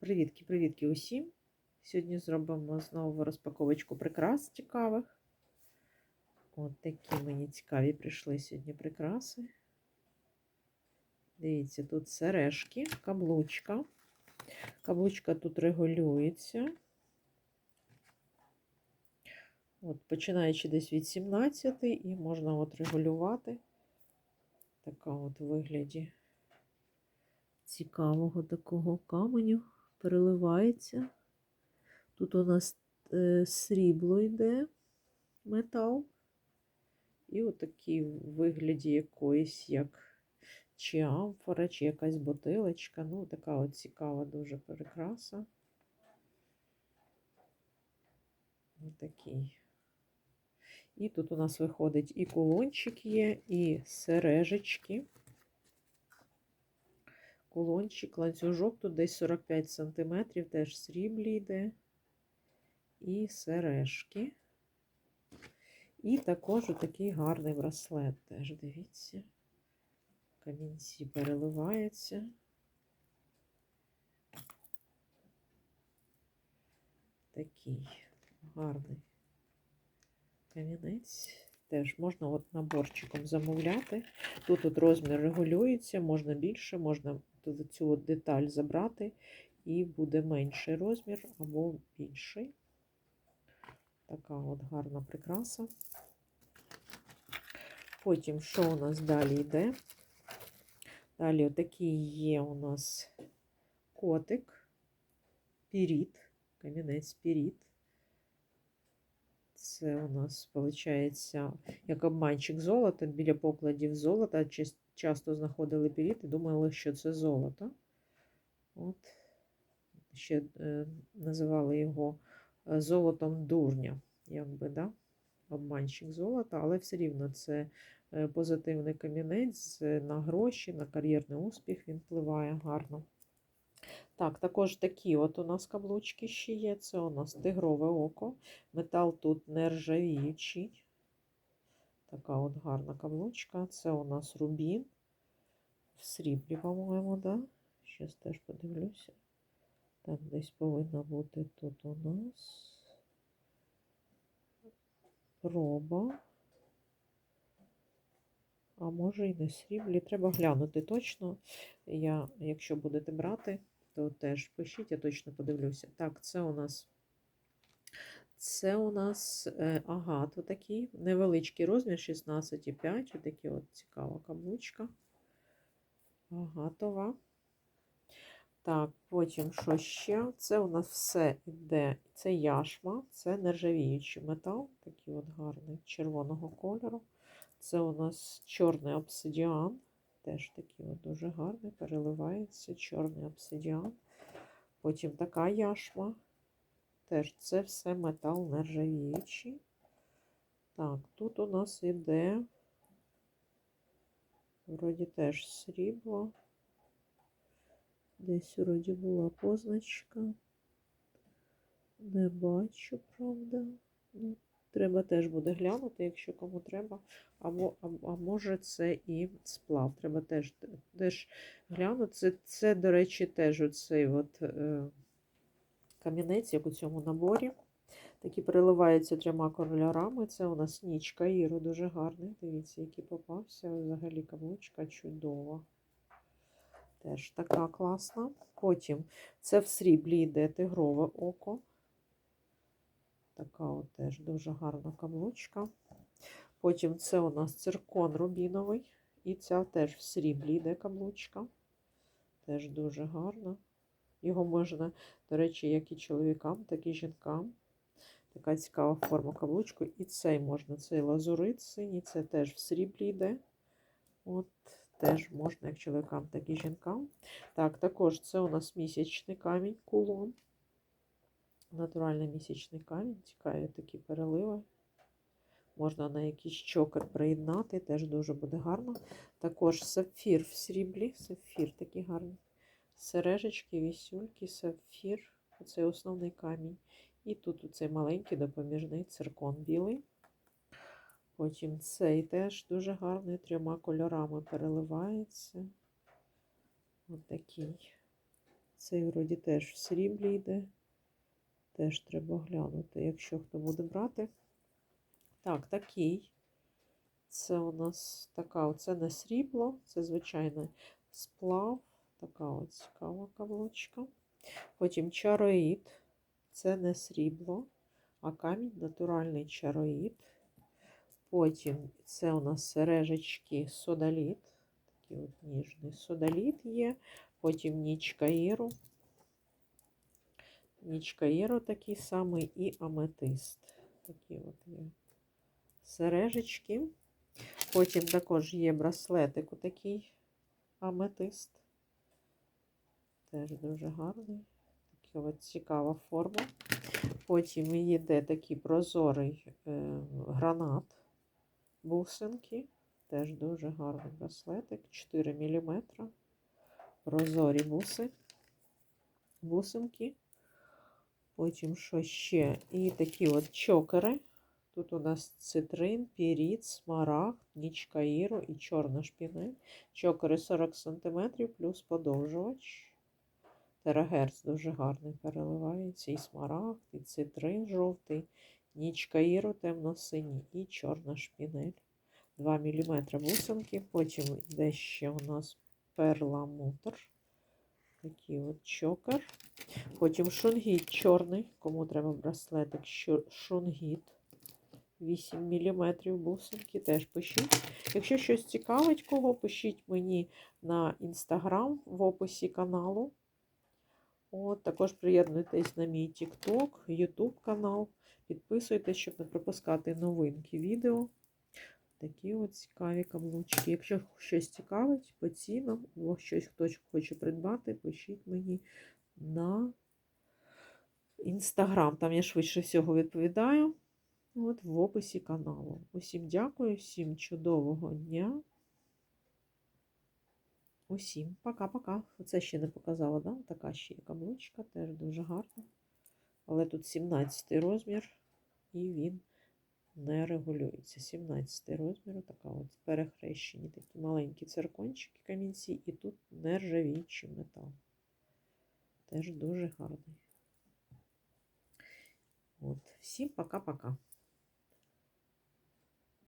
Привітки-привітки усім! Сьогодні зробимо знову розпаковочку прикрас цікавих. От такі мені цікаві прийшли сьогодні прикраси. Дивіться, тут сережки, каблучка. Каблучка тут регулюється. От, Починаючи десь від 17 і можна от регулювати. Така от вигляді цікавого такого каменю переливається. Тут у нас е, срібло йде, метал. І отакий в вигляді якоїсь, як чи амфора, чи якась бутилочка. Ну, така от цікава дуже прикраса. Отакий. І тут у нас виходить і кулончик є, і сережечки. Кулончик, ланцюжок тут десь 45 см, теж сріблі йде. І сережки. І також такий гарний браслет. Теж дивіться. Камінці переливаються. Такий гарний камінець. Теж можна от наборчиком замовляти. Тут от розмір регулюється, можна більше, можна цю от деталь забрати, і буде менший розмір або більший. Така от гарна прикраса. Потім, що у нас далі йде? Далі отакий є у нас котик, піріт, камінець піріт. Це у нас, виходить, як обманчик золота. Біля покладів золота часто знаходили піріт і думали, що це золото. От. Ще е, називали його золотом дурня, якби, да? обманщик золота, але все рівно це позитивний камінець на гроші, на кар'єрний успіх він впливає гарно. Так, також такі от у нас каблучки ще є. Це у нас тигрове око. Метал тут нержавіючий. Така от гарна каблучка. Це у нас рубін. В сріблі, по-моєму, да? Щас теж подивлюся. Там десь повинна бути тут у нас проба. А може і не сріблі. Треба глянути точно. Я, Якщо будете брати, то теж пишіть, я точно подивлюся. Так, це у нас це у нас е, агат, отакий, невеличкий розмір, 16,5. Отакі от цікава каблучка. Агатова. Так, потім що ще? Це у нас все йде. Це яшма, це нержавіючий метал, такий от гарний червоного кольору. Це у нас чорний обсидіан. Теж такий от дуже гарний, переливається чорний обсидіан. Потім така яшма. Теж це все метал нержавіючий. Так, тут у нас іде, вроді теж срібло. Десь вроді була позначка. Не бачу, правда. Треба теж буде глянути, якщо кому треба. Або, а, а може, це і сплав. Треба теж теж глянути. Це, це, до речі, теж оцей от, е, камінець, як у цьому наборі. Такі переливаються трьома кольорами. Це у нас нічка Іро, дуже гарний. Дивіться, який попався. Взагалі каблучка чудова. Теж така класна. Потім це в сріблі йде тигрове око. Така от теж дуже гарна каблучка. Потім це у нас циркон рубіновий. І ця теж в сріблі йде каблучка. Теж дуже гарна. Його можна, до речі, як і чоловікам, так і жінкам. Така цікава форма каблучку. І цей можна, цей лазурит синій, це теж в сріблі йде. От, теж можна як чоловікам, так і жінкам. Так, також це у нас місячний камінь, кулон. Натуральний місячний камінь, цікаві такі переливи. Можна на якийсь чокер приєднати, теж дуже буде гарно. Також сапфір в сріблі, сапфір такий гарний. Сережечки, вісюльки, сапфір оцей основний камінь. І тут оцей маленький допоміжний циркон білий. Потім цей теж дуже гарний, трьома кольорами переливається. Ось такий. Цей вроді теж в сріблі йде. Теж треба глянути, якщо хто буде брати. Так, такий. Це у нас така, це не срібло, це звичайний сплав. Така от цікава каблучка. Потім чароїд. Це не срібло, а камінь натуральний чароїд. Потім це у нас сережечки содаліт. Такий от ніжний содаліт є. Потім нічка іру. Нічка іру такий самий і аметист. Такі от є сережечки. Потім також є браслетик отакий аметист. Теж дуже гарний. Така от цікава форма. Потім йде такий прозорий е, гранат бусинки. Теж дуже гарний браслетик. 4 мм. Прозорі буси. Бусинки. Потім що ще? І такі от чокери. Тут у нас цитрин, піріт, смарагд, нічка іру і чорна шпінель. Чокери 40 см плюс подовжувач. Терагерц дуже гарний переливається. І смарагд, і цитрин жовтий, нічка іру темно-синій і чорна шпінель. 2 мм бусинки. Потім йде ще у нас перламутр. Такий от чокер. Потім шунгіт чорний. Кому треба браслетик, шунгіт. 8 мм бусинки, теж пишіть. Якщо щось цікавить кого, пишіть мені на інстаграм в описі каналу. От, Також приєднуйтесь на мій TikTok, YouTube канал. Підписуйтесь, щоб не пропускати новинки відео. Такі от цікаві каблучки. Якщо щось цікавить по цінам, або щось хтось хоче придбати, пишіть мені на інстаграм. Там я швидше всього відповідаю. От в описі каналу. Усім дякую, всім чудового дня. Усім пока-пока. Оце ще не показала, да? така ще є каблучка, теж дуже гарна. Але тут 17 розмір, і він не регулюється. 17 розміру, така от перехрещені такі маленькі циркончики камінці, і тут нержавіючий метал. Теж дуже гарний. От, всім пока-пока.